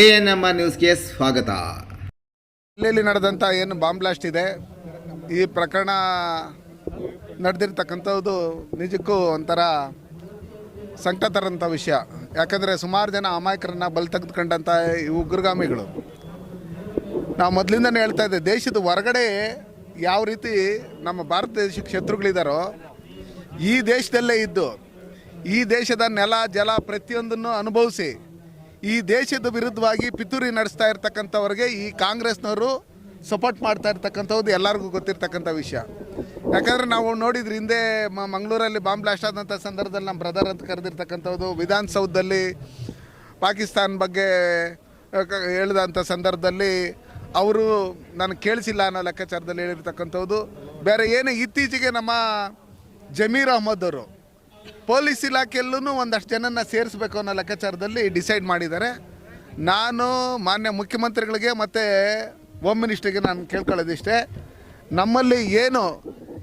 A N M R ನ್ಯೂಸ್ಗೆ ಸ್ವಾಗತ. ಜಿಲ್ಲೆಯಲ್ಲಿ ನಡೆದಂಥ ಏನು ಬಾಂಬ್ ಬ್ಲಾಸ್ಟ್ ಇದೆ, ಈ ಪ್ರಕರಣ ನಡೆದಿರ್ತಕ್ಕಂಥದ್ದು ನಿಜಕ್ಕೂ ಒಂಥರ ಸಂಕಟ ತರಂಥ ವಿಷಯ. ಯಾಕಂದರೆ ಸುಮಾರು ಜನ ಅಮಾಯಕರನ್ನ ಬಲಿ ತೆಗೆದುಕೊಂಡಂಥ ಈ ಉಗ್ರಗಾಮಿಗಳು. ನಾವು ಮೊದಲಿಂದನೇ ಹೇಳ್ತಾ ಇದ್ದೆ, ದೇಶದ ಹೊರಗಡೆ ಯಾವ ರೀತಿ ನಮ್ಮ ಭಾರತ ದೇಶಕ್ಕೆ ಶತ್ರುಗಳಿದ್ದಾರೋ ಈ ದೇಶದಲ್ಲೇ ಇದ್ದು, ಈ ದೇಶದ ನೆಲ, ಜಲ ಪ್ರತಿಯೊಂದನ್ನು ಅನುಭವಿಸಿ ಈ ದೇಶದ ವಿರುದ್ಧವಾಗಿ ಪಿತೂರಿ ನಡೆಸ್ತಾ ಇರ್ತಕ್ಕಂಥವ್ರಿಗೆ ಈ ಕಾಂಗ್ರೆಸ್ನವರು ಸಪೋರ್ಟ್ ಮಾಡ್ತಾ ಇರ್ತಕ್ಕಂಥದ್ದು ಎಲ್ಲರಿಗೂ ಗೊತ್ತಿರ್ತಕ್ಕಂಥ ವಿಷಯ. ಯಾಕಂದರೆ ನಾವು ನೋಡಿದ್ರೆ ಹಿಂದೆ ಮಂಗಳೂರಲ್ಲಿ ಬಾಂಬ್ ಬ್ಲಾಸ್ಟ್ ಆದಂಥ ಸಂದರ್ಭದಲ್ಲಿ ನಮ್ಮ ಬ್ರದರ್ ಅಂತ ಕರೆದಿರ್ತಕ್ಕಂಥದ್ದು ವಿಧಾನಸೌಧದಲ್ಲಿ ಪಾಕಿಸ್ತಾನ್ ಬಗ್ಗೆ ಹೇಳಿದಂಥ ಸಂದರ್ಭದಲ್ಲಿ ಅವರು ನಾನು ಕೇಳಿಸಿಲ್ಲ ಅನ್ನೋ ಲೆಕ್ಕಾಚಾರದಲ್ಲಿ ಹೇಳಿರ್ತಕ್ಕಂಥದ್ದು ಬೇರೆ ಏನೇ, ಇತ್ತೀಚೆಗೆ ನಮ್ಮ ಜಮೀರ್ ಅಹಮದ್ ಅವರು ಪೊಲೀಸ್ ಇಲಾಖೆಯಲ್ಲೂ ಒಂದಷ್ಟು ಜನನ ಸೇರಿಸ್ಬೇಕು ಅನ್ನೋ ಲೆಕ್ಕಾಚಾರದಲ್ಲಿ ಡಿಸೈಡ್ ಮಾಡಿದ್ದಾರೆ. ನಾನು ಮಾನ್ಯ ಮುಖ್ಯಮಂತ್ರಿಗಳಿಗೆ ಮತ್ತು ಹೋಮ್ ಮಿನಿಸ್ಟ್ರಿಗೆ ನಾನು ಕೇಳ್ಕೊಳ್ಳೋದಿಷ್ಟೇ. ನಮ್ಮಲ್ಲಿ ಏನು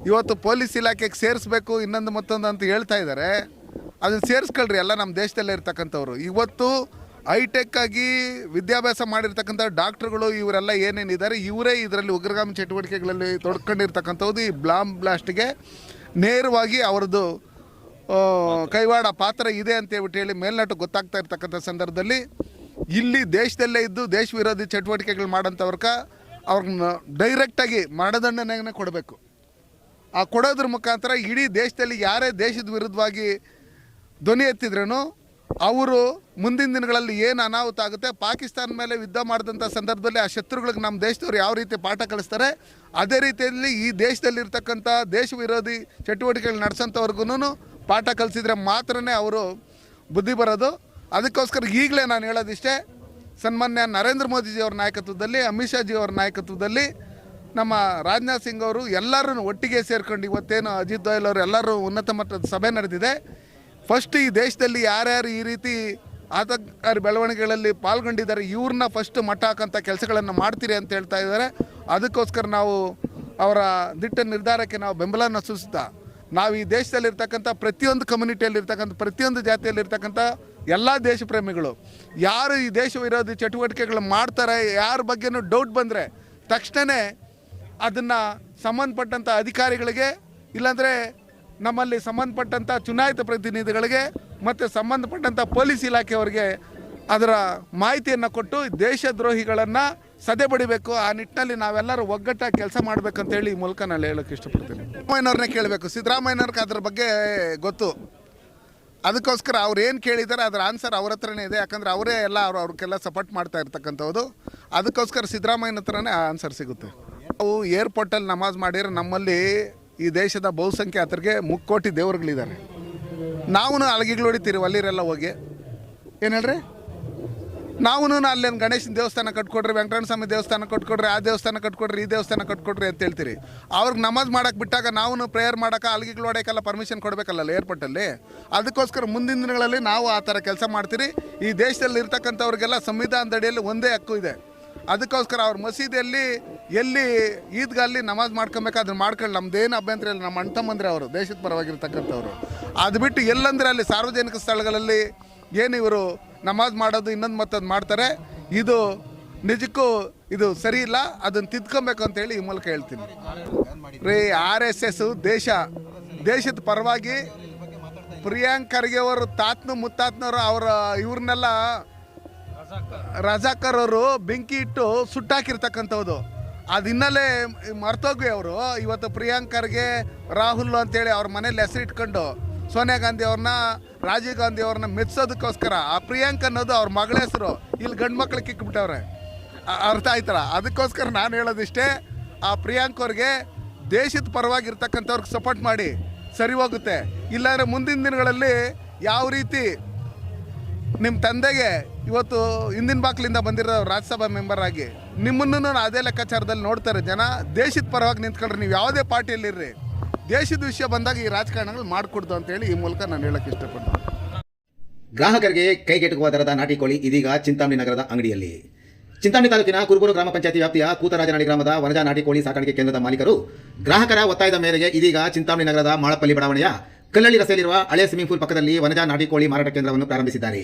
ಇವತ್ತು ಪೊಲೀಸ್ ಇಲಾಖೆಗೆ ಸೇರಿಸ್ಬೇಕು, ಇನ್ನೊಂದು ಮತ್ತೊಂದು ಅಂತ ಹೇಳ್ತಾ ಇದ್ದಾರೆ. ಅದನ್ನು ಸೇರಿಸ್ಕೊಳ್ರಿ, ಎಲ್ಲ ನಮ್ಮ ದೇಶದಲ್ಲೇ ಇರ್ತಕ್ಕಂಥವ್ರು. ಇವತ್ತು ಹೈಟೆಕ್ ಆಗಿ ವಿದ್ಯಾಭ್ಯಾಸ ಮಾಡಿರ್ತಕ್ಕಂಥ ಡಾಕ್ಟ್ರುಗಳು, ಇವರೆಲ್ಲ ಏನೇನಿದ್ದಾರೆ, ಇವರೇ ಇದರಲ್ಲಿ ಉಗ್ರಗಾಮಿ ಚಟುವಟಿಕೆಗಳಲ್ಲಿ ತೊಡ್ಕೊಂಡಿರ್ತಕ್ಕಂಥದ್ದು ಈ ಬ್ಲಾಮ್ ಬ್ಲಾಸ್ಟ್ಗೆ ನೇರವಾಗಿ ಅವ್ರದ್ದು ಕೈವಾಡ ಪಾತ್ರ ಇದೆ ಅಂತ ಹೇಳ್ಬಿಟ್ಟು ಹೇಳಿ ಮೇಲ್ನಟು ಗೊತ್ತಾಗ್ತಾ ಇರ್ತಕ್ಕಂಥ ಸಂದರ್ಭದಲ್ಲಿ ಇಲ್ಲಿ ದೇಶದಲ್ಲೇ ಇದ್ದು ದೇಶ ವಿರೋಧಿ ಚಟುವಟಿಕೆಗಳು ಮಾಡೋಂಥವ್ರಕ ಅವ್ರನ್ನ ಡೈರೆಕ್ಟಾಗಿ ಮರಣದಂಡನೆಯನ್ನು ಕೊಡಬೇಕು. ಆ ಕೊಡೋದ್ರ ಮುಖಾಂತರ ಇಡೀ ದೇಶದಲ್ಲಿ ಯಾರೇ ದೇಶದ ವಿರುದ್ಧವಾಗಿ ಧ್ವನಿ ಎತ್ತಿದ್ರೂ ಅವರು ಮುಂದಿನ ದಿನಗಳಲ್ಲಿ ಏನು ಅನಾಹುತ ಆಗುತ್ತೆ, ಪಾಕಿಸ್ತಾನ ಮೇಲೆ ಯುದ್ಧ ಮಾಡಿದಂಥ ಸಂದರ್ಭದಲ್ಲಿ ಆ ಶತ್ರುಗಳಿಗೆ ನಮ್ಮ ದೇಶದವ್ರು ಯಾವ ರೀತಿ ಪಾಠ ಕಲಿಸ್ತಾರೆ, ಅದೇ ರೀತಿಯಲ್ಲಿ ಈ ದೇಶದಲ್ಲಿರ್ತಕ್ಕಂಥ ದೇಶ ವಿರೋಧಿ ಚಟುವಟಿಕೆಗಳು ನಡೆಸೋಂಥವ್ರಿಗೂ ಪಾಠ ಕಲಿಸಿದ್ರೆ ಮಾತ್ರನೇ ಅವರು ಬುದ್ಧಿ ಬರೋದು. ಅದಕ್ಕೋಸ್ಕರ ಈಗಲೇ ನಾನು ಹೇಳೋದಿಷ್ಟೇ, ಸನ್ಮಾನ್ಯ ನರೇಂದ್ರ ಮೋದಿಜಿಯವ್ರ ನಾಯಕತ್ವದಲ್ಲಿ, ಅಮಿತ್ ಶಾ ಜಿಯವ್ರ ನಾಯಕತ್ವದಲ್ಲಿ ನಮ್ಮ ರಾಜನಾಥ್ ಸಿಂಗ್ ಅವರು ಎಲ್ಲರೂ ಒಟ್ಟಿಗೆ ಸೇರ್ಕೊಂಡು ಇವತ್ತೇನು ಅಜಿತ್ ದೋಯಲ್ ಅವರು ಎಲ್ಲರೂ ಉನ್ನತ ಮಟ್ಟದ ಸಭೆ ನಡೆದಿದೆ. ಫಸ್ಟ್ ಈ ದೇಶದಲ್ಲಿ ಯಾರ್ಯಾರು ಈ ರೀತಿ ಆತಂಕಕಾರಿ ಬೆಳವಣಿಗೆಗಳಲ್ಲಿ ಪಾಲ್ಗೊಂಡಿದ್ದಾರೆ, ಇವ್ರನ್ನ ಫಸ್ಟ್ ಮಟ್ಟ ಹಾಕೋಂಥ ಕೆಲಸಗಳನ್ನು ಮಾಡ್ತೀರಿ ಅಂತ ಹೇಳ್ತಾ ಇದ್ದಾರೆ. ಅದಕ್ಕೋಸ್ಕರ ನಾವು ಅವರ ದಿಟ್ಟ ನಿರ್ಧಾರಕ್ಕೆ ನಾವು ಬೆಂಬಲನ ಸೂಚಿಸ್ತಾ ನಾವು ಈ ದೇಶದಲ್ಲಿರ್ತಕ್ಕಂಥ ಪ್ರತಿಯೊಂದು ಕಮ್ಯುನಿಟಿಯಲ್ಲಿರ್ತಕ್ಕಂಥ ಪ್ರತಿಯೊಂದು ಜಾತಿಯಲ್ಲಿರ್ತಕ್ಕಂಥ ಎಲ್ಲ ದೇಶ ಪ್ರೇಮಿಗಳು, ಯಾರು ಈ ದೇಶ ವಿರೋಧಿ ಚಟುವಟಿಕೆಗಳು ಮಾಡ್ತಾರೆ, ಯಾರ ಬಗ್ಗೆನೂ ಡೌಟ್ ಬಂದರೆ ತಕ್ಷಣವೇ ಅದನ್ನು ಸಂಬಂಧಪಟ್ಟಂಥ ಅಧಿಕಾರಿಗಳಿಗೆ, ಇಲ್ಲಾಂದರೆ ನಮ್ಮಲ್ಲಿ ಸಂಬಂಧಪಟ್ಟಂಥ ಚುನಾಯಿತ ಪ್ರತಿನಿಧಿಗಳಿಗೆ ಮತ್ತು ಸಂಬಂಧಪಟ್ಟಂಥ ಪೊಲೀಸ್ ಇಲಾಖೆಯವರಿಗೆ ಅದರ ಮಾಹಿತಿಯನ್ನು ಕೊಟ್ಟು ದೇಶದ್ರೋಹಿಗಳನ್ನು ಸದೆ ಬಡಿಬೇಕು. ಆ ನಿಟ್ಟಿನಲ್ಲಿ ನಾವೆಲ್ಲರೂ ಒಗ್ಗಟ್ಟಾಗಿ ಕೆಲಸ ಮಾಡಬೇಕಂತೇಳಿ ಈ ಮೂಲಕ ನಾನು ಹೇಳೋಕ್ಕೆ ಇಷ್ಟಪಡ್ತೀನಿ. ಸಿದ್ದರಾಮಯ್ಯನವ್ರನ್ನೇ ಕೇಳಬೇಕು. ಸಿದ್ದರಾಮಯ್ಯನವ್ರಿಗೆ ಅದ್ರ ಬಗ್ಗೆ ಗೊತ್ತು. ಅದಕ್ಕೋಸ್ಕರ ಅವ್ರು ಏನು ಕೇಳಿದ್ದಾರೆ ಅದರ ಆನ್ಸರ್ ಅವ್ರ ಹತ್ರನೇ ಇದೆ. ಯಾಕಂದರೆ ಅವರೇ ಎಲ್ಲ ಅವರು ಅವ್ರಿಗೆಲ್ಲ ಸಪೋರ್ಟ್ ಮಾಡ್ತಾ ಇರ್ತಕ್ಕಂಥದ್ದು ಅದಕ್ಕೋಸ್ಕರ ಸಿದ್ದರಾಮಯ್ಯನ ಹತ್ರನೇ ಆ ಆನ್ಸರ್ ಸಿಗುತ್ತೆ. ನಾವು ಏರ್ಪೋರ್ಟಲ್ಲಿ ನಮಾಜ್ ಮಾಡಿದ್ರೆ ನಮ್ಮಲ್ಲಿ ಈ ದೇಶದ ಬಹುಸಂಖ್ಯಾತರಿಗೆ ಮುಕ್ಕೋಟಿ ದೇವರುಗಳಿದ್ದಾರೆ. ನಾವು ಅಲಗಿಗಳು ಹೊಡಿತೀರಿ ಅಲ್ಲಿರೆಲ್ಲ ಹೋಗಿ. ಏನು ಹೇಳ್ರಿ? ನಾವು ಅಲ್ಲೇನು ಗಣೇಶನ ದೇವಸ್ಥಾನ ಕಟ್ಕೊಡ್ರಿ ವೆಂಕಟರಮಣ ಸ್ವಾಮಿ ದೇವಸ್ಥಾನ ಕಟ್ಕೊಡ್ರಿ, ಆ ದೇವಸ್ಥಾನ ಕಟ್ಕೊಡ್ರಿ, ಈ ದೇವಸ್ಥಾನ ಕಟ್ಕೊಡ್ರಿ ಅಂತ ಹೇಳ್ತೀರಿ. ಅವ್ರಿಗೆ ನಮಾಜ್ ಮಾಡಕ್ಕೆ ಬಿಟ್ಟಾಗ ನಾವು ಪ್ರೇಯರ್ ಮಾಡೋಕೆ ಅಲ್ಲಿಗೆ ಹೊಡೆಯೋಕ್ಕೆಲ್ಲ ಪರ್ಮಿಷನ್ ಕೊಡಬೇಕಲ್ಲ ಏರ್ಪೋರ್ಟಲ್ಲಿ ಅದಕ್ಕೋಸ್ಕರ ಮುಂದಿನ ದಿನಗಳಲ್ಲಿ ನಾವು ಆ ಥರ ಕೆಲಸ ಮಾಡ್ತೀರಿ. ಈ ದೇಶದಲ್ಲಿ ಇರ್ತಕ್ಕಂಥವ್ರಿಗೆಲ್ಲ ಸಂವಿಧಾನದ ಅಡಿಯಲ್ಲಿ ಒಂದೇ ಹಕ್ಕು ಇದೆ. ಅದಕ್ಕೋಸ್ಕರ ಅವ್ರ ಮಸೀದಿಯಲ್ಲಿ ಎಲ್ಲಿ ಈದ್ಗಲ್ಲಿ ನಮಾಜ್ ಮಾಡ್ಕೊಬೇಕು ಅದನ್ನ ಮಾಡ್ಕೊಳ್ಳಿ. ನಮ್ದೇನು ಅಭ್ಯಂತರ ಇಲ್ಲ ನಮ್ಮ ಅಣ್ಣ ತಮ್ಮಂದ್ರೆ ಅವರು ದೇಶದ ಪರವಾಗಿರ್ತಕ್ಕಂಥವ್ರು. ಅದು ಬಿಟ್ಟು ಎಲ್ಲಂದ್ರೆ ಅಲ್ಲಿ ಸಾರ್ವಜನಿಕ ಸ್ಥಳಗಳಲ್ಲಿ ಏನು ಇವರು ನಮಾಜ್ ಮಾಡೋದು, ಇನ್ನೊಂದು ಮತ್ತೊಂದು ಮಾಡ್ತಾರೆ, ಇದು ನಿಜಕ್ಕೂ ಇದು ಸರಿ ಇಲ್ಲ, ಅದನ್ನು ತಿದ್ಕೊಬೇಕು ಅಂತೇಳಿ ಈ ಮೂಲಕ ಹೇಳ್ತೀನಿ. ರೀ, ಆರ್ ಎಸ್ ಎಸ್ ದೇಶ, ದೇಶದ ಪರವಾಗಿ ಪ್ರಿಯಾಂಕ್ ಖರ್ಗೆ ಅವರು, ತಾತ್ನು ಮುತ್ತಾತ್ನವರು, ಅವರ ಇವ್ರನ್ನೆಲ್ಲ ರಜಾಕರ್ ಅವರು ಬೆಂಕಿ ಇಟ್ಟು ಸುಟ್ಟಾಕಿರ್ತಕ್ಕಂಥದ್ದು ಅದು ಹಿನ್ನೆಲೆ ಮರ್ತೋಗಿ ಅವರು. ಇವತ್ತು ಪ್ರಿಯಾಂಕರ್ಗೆ ರಾಹುಲ್ ಅಂತೇಳಿ ಅವ್ರ ಮನೇಲಿ ಹೆಸರು ಇಟ್ಕೊಂಡು ಸೋನಿಯಾ ಗಾಂಧಿ ಅವ್ರನ್ನ, ರಾಜೀವ್ ಗಾಂಧಿ ಅವ್ರನ್ನ ಮೆಚ್ಚೋದಕ್ಕೋಸ್ಕರ ಆ ಪ್ರಿಯಾಂಕ್ ಅನ್ನೋದು ಅವ್ರ ಮಗಳ ಹೆಸರು, ಇಲ್ಲಿ ಗಂಡು ಮಕ್ಳಿಗೆ ಕಿಕ್ಬಿಟ್ಟವ್ರೆ. ಅರ್ಥ ಆಯ್ತಲ್ಲ? ಅದಕ್ಕೋಸ್ಕರ ನಾನು ಹೇಳೋದಿಷ್ಟೇ, ಆ ಪ್ರಿಯಾಂಕ್ ಅವ್ರಿಗೆ ದೇಶದ ಪರವಾಗಿರ್ತಕ್ಕಂಥವ್ರಿಗೆ ಸಪೋರ್ಟ್ ಮಾಡಿ ಸರಿ ಹೋಗುತ್ತೆ. ಇಲ್ಲಾಂದರೆ ಮುಂದಿನ ದಿನಗಳಲ್ಲಿ ಯಾವ ರೀತಿ ನಿಮ್ಮ ತಂದೆಗೆ ಇವತ್ತು ಹಿಂದಿನ ಬಾಕ್ಲಿಂದ ಬಂದಿರೋ ರಾಜ್ಯಸಭಾ ಮೆಂಬರ್ ಆಗಿ, ನಿಮ್ಮನ್ನು ಅದೇ ಲೆಕ್ಕಾಚಾರದಲ್ಲಿ ನೋಡ್ತಾರೆ ಜನ. ದೇಶದ ಪರವಾಗಿ ನಿಂತ್ಕೊಂಡ್ರೆ ನೀವು ಯಾವುದೇ ಪಾರ್ಟಿಯಲ್ಲಿರ್ರಿ. ದೇಶದ ವಿಷಯ ಬಂದಾಗ ಈ ರಾಜಕಾರಣಗಳು ಮಾಡಿಕೊಡ್ದು ಅಂತೇಳಿ ಈ ಮೂಲಕ ನಾನು ಹೇಳಕ್ಕೆ ಇಷ್ಟಪಡ್ತೀನಿ. ಗ್ರಾಹಕರಿಗೆ ಕೈಗೆಟುಕುವ ದರದ ನಾಟಿ ಕೋಳಿ ಇದೀಗ ಚಿಂತಾಮಣಿ ನಗರದ ಅಂಗಡಿಯಲ್ಲಿ. ಚಿಂತಾಮಣಿ ತಾಲೂಕಿನ ಕುರುಬೂರು ಗ್ರಾಮ ಪಂಚಾಯತಿ ವ್ಯಾಪ್ತಿಯ ಕೂತರಾಜನಹಳ್ಳಿ ಗ್ರಾಮದ ವನಜಾ ನಾಟಿ ಕೋಳಿ ಸಾಕಾಣಿಕೆ ಕೇಂದ್ರದ ಮಾಲೀಕರು ಗ್ರಾಹಕರ ಒತ್ತಾಯದ ಮೇರೆಗೆ ಇದೀಗ ಚಿಂತಾಮಣಿ ನಗರದ ಮಾಳಪಲ್ಲಿ ಬಡಾವಣೆಯ ಕಲ್ಲಳ್ಳಿ ರಸ್ತೆಯಲ್ಲಿರುವ ಹಳೆ ಸ್ವಿಮ್ಮಿಂಗ್ ಪೂಲ್ ಪಕ್ಕದಲ್ಲಿ ವನಜಾ ನಾಟಿ ಕೋಳಿ ಮಾರಾಟ ಕೇಂದ್ರವನ್ನು ಪ್ರಾರಂಭಿಸಿದ್ದಾರೆ.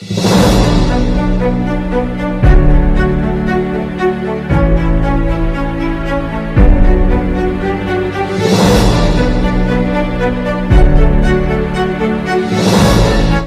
Thank you.